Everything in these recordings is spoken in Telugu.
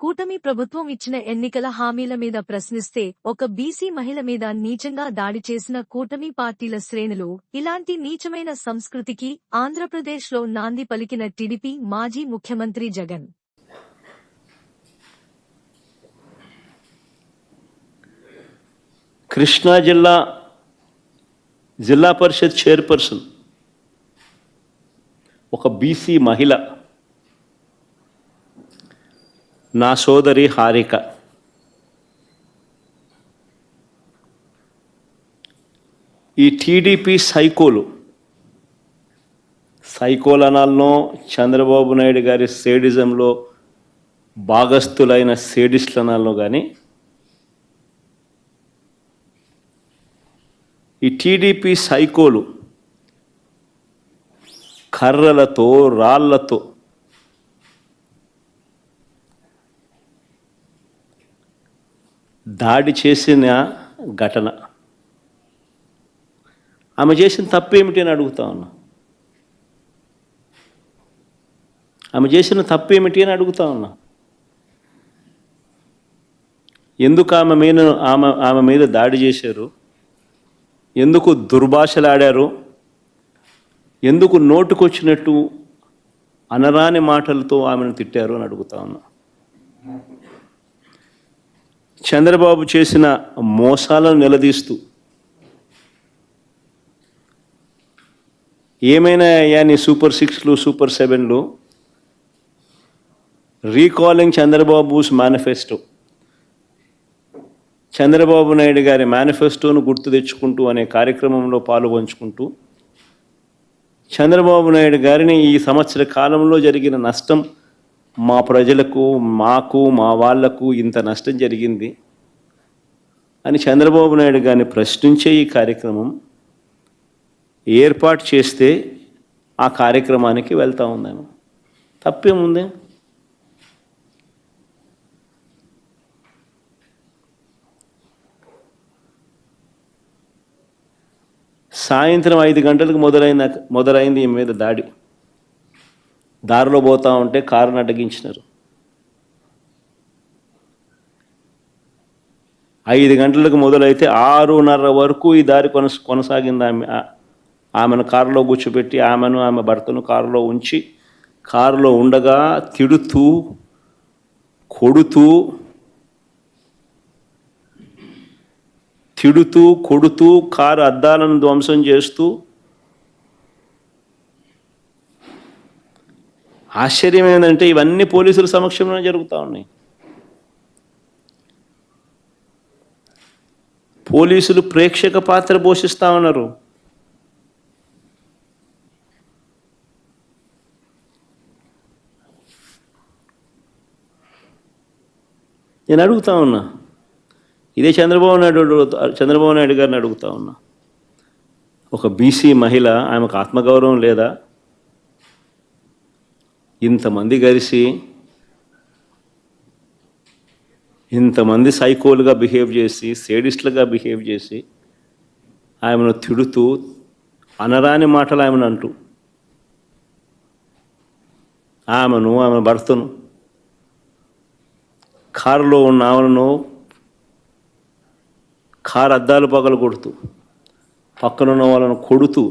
కూటమి ప్రభుత్వం ఇచ్చిన ఎన్నికల హామీల మీద ప్రశ్నిస్తే ఒక బీసీ మహిళ మీద నీచంగా దాడి చేసిన కూటమి పార్టీల శ్రేణులు ఇలాంటి నీచమైన సంస్కృతికి ఆంధ్రప్రదేశ్లో నాంది పలికిన టీడీపీ మాజీ ముఖ్యమంత్రి జగన్. కృష్ణా జిల్లా జిల్లా పరిషత్ చైర్పర్సన్ ఒక బీసీ మహిళ నా సోదరి హారిక. ఈ టీడీపీ సైకోలు. సైకోలనాల్లో అనాలనో చంద్రబాబు నాయుడు గారి సేడిజంలో భాగస్థులైన సేడిస్టులు అనాలనో కానీ ఈ టీడీపీ సైకోలు కర్రలతో రాళ్ళతో దాడి చేసిన ఘటన. ఆమె చేసిన తప్పు ఏమిటి అని అడుగుతా ఉన్నా. ఆమె చేసిన తప్పు ఏమిటి అని అడుగుతా ఉన్నా. ఎందుకు ఆమె మీద ఆమె ఆమె మీద దాడి చేశారు? ఎందుకు దుర్భాషలాడారు? ఎందుకు నోటుకొచ్చినట్టు అనరాని మాటలతో ఆమెను తిట్టారు అని అడుగుతా ఉన్నా. చంద్రబాబు చేసిన మోసాలను నిలదీస్తూ ఏమైనా అయ్యా సూపర్ సిక్స్లు super సెవెన్లు? Recalling Chandrababu's manifesto. Chandrababu Naidu గారి మేనిఫెస్టోను గుర్తు తెచ్చుకుంటూ అనే కార్యక్రమంలో పాల్గొంచుకుంటూ చంద్రబాబు నాయుడు గారిని ఈ సంవత్సర కాలంలో జరిగిన నష్టం మా ప్రజలకు మాకు మా వాళ్ళకు ఇంత నష్టం జరిగింది అని చంద్రబాబు నాయుడు గారిని ప్రశ్నించే ఈ కార్యక్రమం ఏర్పాటు చేస్తే ఆ కార్యక్రమానికి వెళ్తా ఉందాము తప్పేముంది? సాయంత్రం ఐదు గంటలకు మొదలైన మొదలైంది ఈ మీద దాడి. దారిలో పోతా ఉంటే కారును అడ్డగించినారు. ఐదు గంటలకు మొదలైతే ఆరున్నర వరకు ఈ దారి కొనస కొనసాగింది ఆమె. ఆమెను కారులో కూర్చోబెట్టి ఆమెను ఆమె భర్తను కారులో ఉంచి కారులో ఉండగా తిడుతూ కొడుతూ తిడుతూ కొడుతూ కారు అద్దాలను ధ్వంసం చేస్తూ ఆశ్చర్యం ఏంటంటే ఇవన్నీ పోలీసుల సమక్షంలో జరుగుతూ ఉన్నాయి. పోలీసులు ప్రేక్షక పాత్ర పోషిస్తా ఉన్నారు. నేను అడుగుతా ఉన్నా. ఇదే చంద్రబాబు నాయుడు చంద్రబాబు నాయుడు గారిని అడుగుతా ఉన్నా. ఒక బీసీ మహిళ ఆమెకు ఆత్మగౌరవం లేదా? ఇంతమంది కలిసి ఇంతమంది సైకోలుగా బిహేవ్ చేసి సేడిస్ట్లుగా బిహేవ్ చేసి ఆమెను తిడుతూ అనరాని మాటలు ఆమెను అంటూ ఆమెను ఆమె భర్తను కారులో ఉన్న ఆమెను కారు అద్దాలు పగలు కొడుతూ పక్కనున్న వాళ్ళను కొడుతూ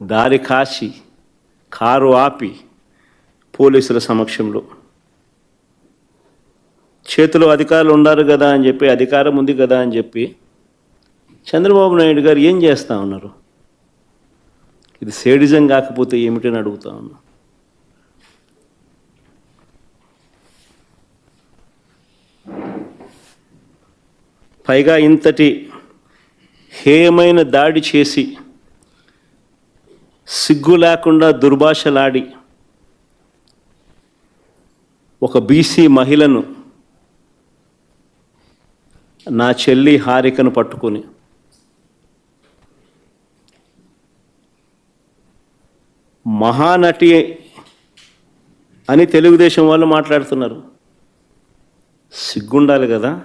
దారి కాచి కారు ఆపి పోలీసుల సమక్షంలో. చేతిలో అధికారులు ఉన్నారు కదా అని చెప్పి అధికారం ఉంది కదా అని చెప్పి చంద్రబాబు నాయుడు గారు ఏం చేస్తా ఉన్నారు? ఇది సేడిజం కాకపోతే ఏమిటని అడుగుతా ఉన్నా. పైగా ఇంతటి హేయమైన దాడి చేసి సిగ్గు లేకుండా దుర్భాషలాడి ఒక బీసీ మహిళను నా చెల్లి హారికను పట్టుకొని మహానటి అని తెలుగుదేశం వాళ్ళు మాట్లాడుతున్నారు. సిగ్గుండాలి కదా?